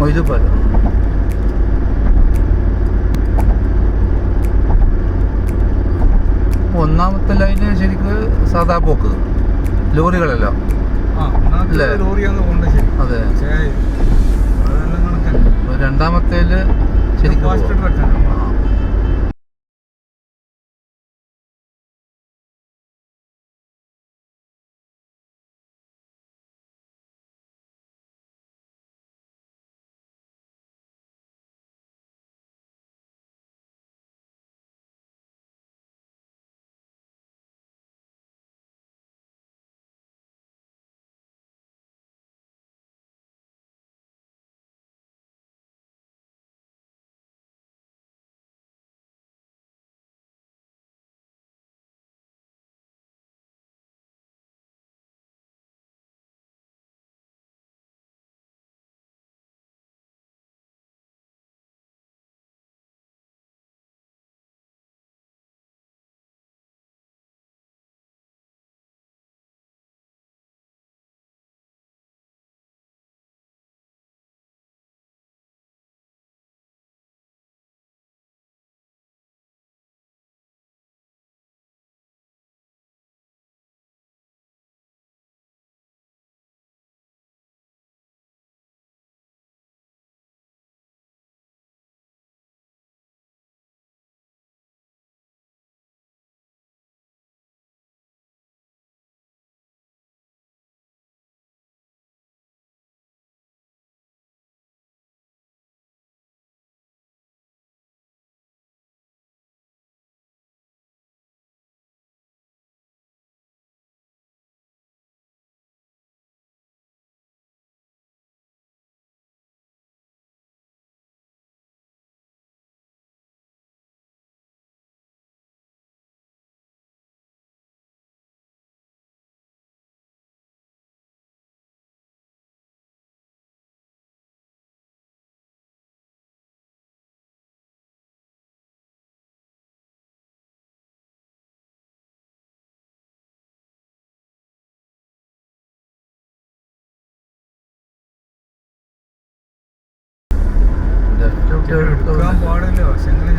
മൊയ്തുപാല ഒന്നാമത്തെ ലൈന് ശരിക്ക് സാധാ പോക്ക്. ലോറികളല്ലോ. രണ്ടാമത്തേൽ ശരിക്കും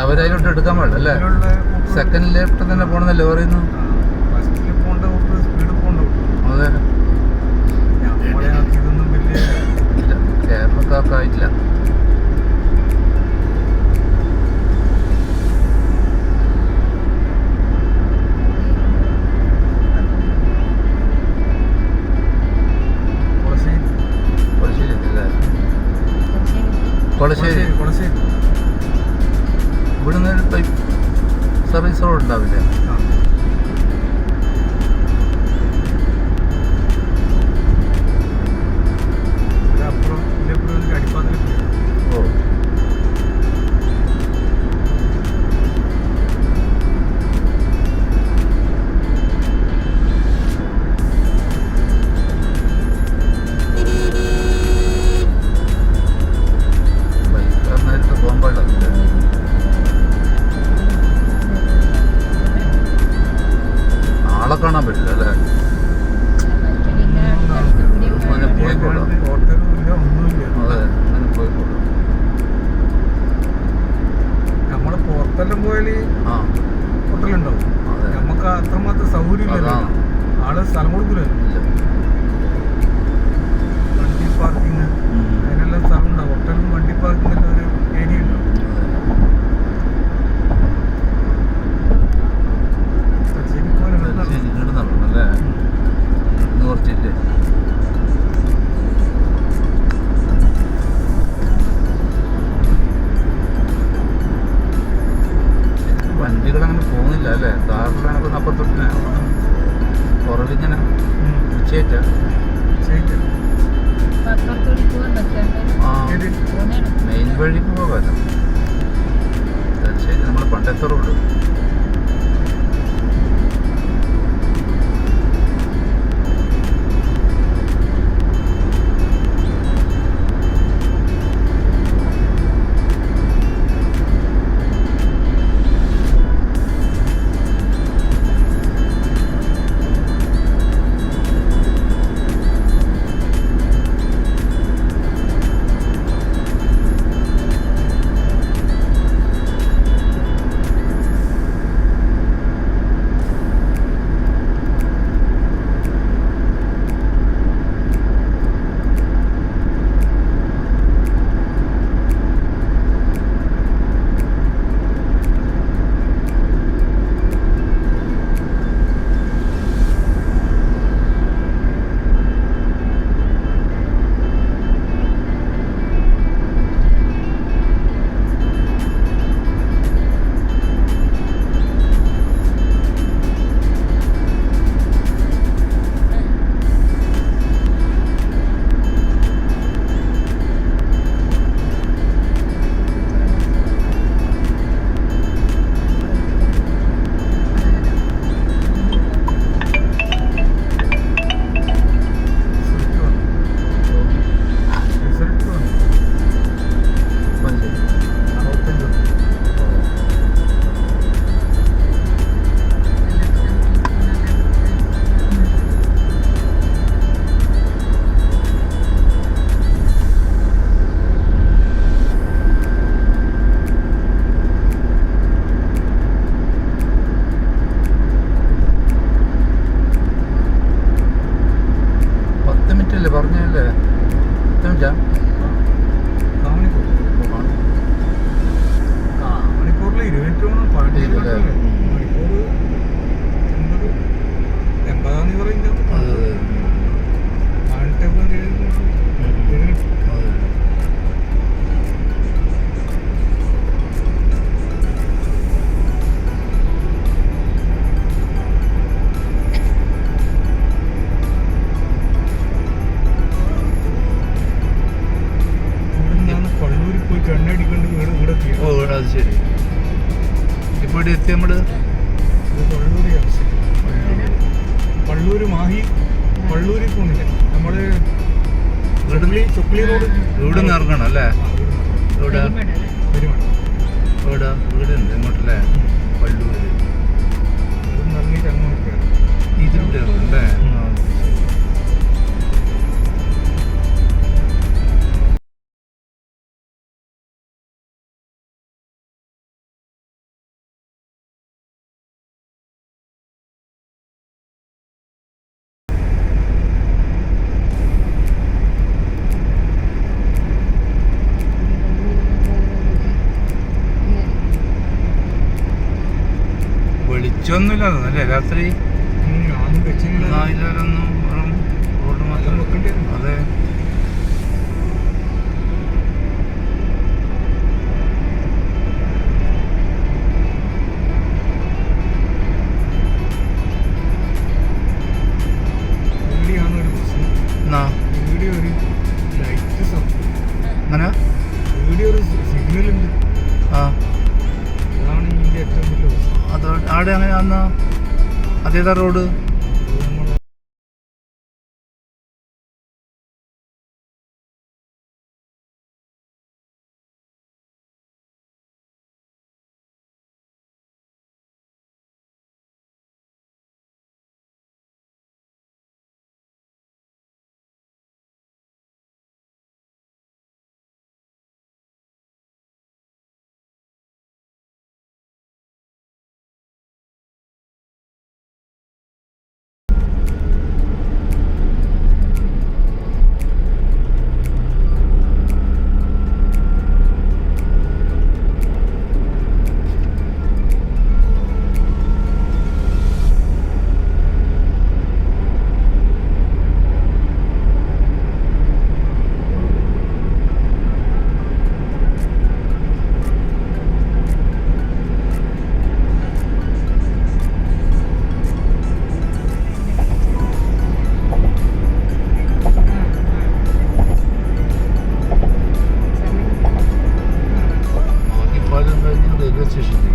അവരതിലോട്ട് എടുക്കാൻ പാടില്ല സെക്കൻഡ് ലെഫ്റ്റ് തന്നെ പോണെന്ന് പറയുന്നു അതെ. കേരളക്കാർക്കായിട്ടില്ല. ആളെ കാണാൻ പറ്റില്ല അല്ലേ? അങ്ങനെ പോയിക്കോട്ടെ അതെ അങ്ങനെ പോയിക്കോട്ടെ നമ്മൾ പുറത്തെല്ലാം പോയാൽ ആ. ഹോട്ടലുണ്ടാവും. നമുക്ക് അത്രമാത്രം സൗകര്യം ആൾ സ്ഥലം കൊടുക്കില്ല എത്തി നമ്മൾ പള്ളൂർ മാഹി പള്ളൂരിൽ പോകുന്നില്ല നമ്മൾ റെഡ്ലി ചുക്ലി റോഡ് വീട് നിറങ്ങണം അല്ലേ? ഇവിടെ ഇവിടെ വീടുണ്ട് ഇങ്ങോട്ടല്ലേ പള്ളൂര് വെളിച്ചമൊന്നുമില്ലെന്ന് അല്ലേ? രാത്രി നാലിലൊന്നും വെറും റോഡ് മാത്രം അതെ. അങ്ങനെ അതേതാ റോഡ്? decision.